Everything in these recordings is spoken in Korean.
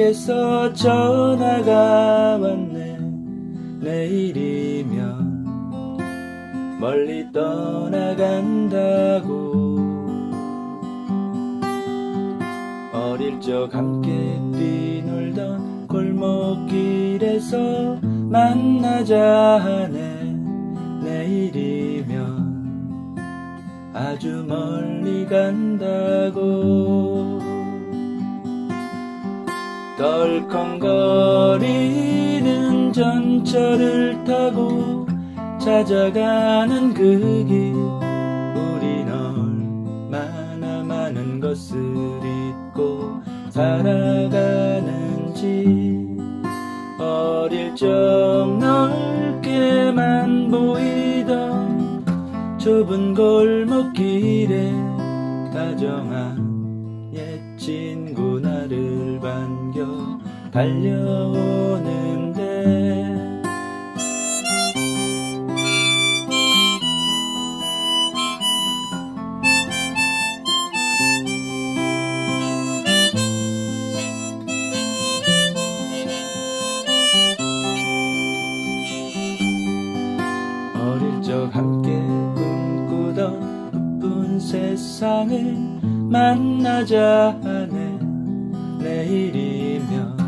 멀리서 전화가 왔네. 내일이면 멀리 떠나간다고. 어릴 적 함께 뛰놀던 골목길에서 만나자 하네. 내일이면 아주 멀리 간다고 덜컹거리는 전철을 타고 찾아가는 그 길. 우린 얼마나 많은 것을 잊고 살아가는지. 어릴 적 넓게만 보이던 좁은 골목길에 다정한 옛 친구 달려오는데. 어릴 적 함께 꿈꾸던 예쁜 세상을 만나자 하네. 내일이면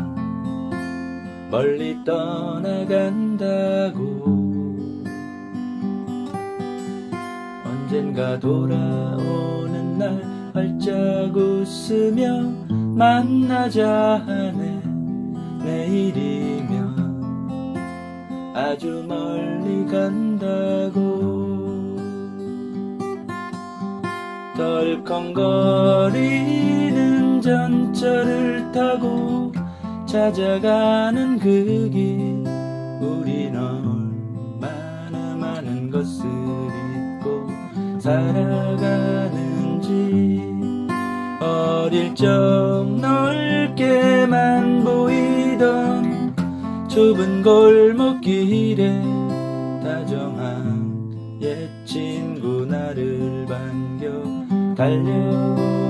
멀리 떠나간다고. 언젠가 돌아오는 날 활짝 웃으며 만나자 하네. 내일이면 아주 멀리 간다고. 덜컹거리는 전철을 타고 찾아가는 그 길. 우린 얼마나 많은 것을 잊고 살아가는지. 어릴 적 넓게만 보이던 좁은 골목길에 다정한 옛 친구 나를 반겨 라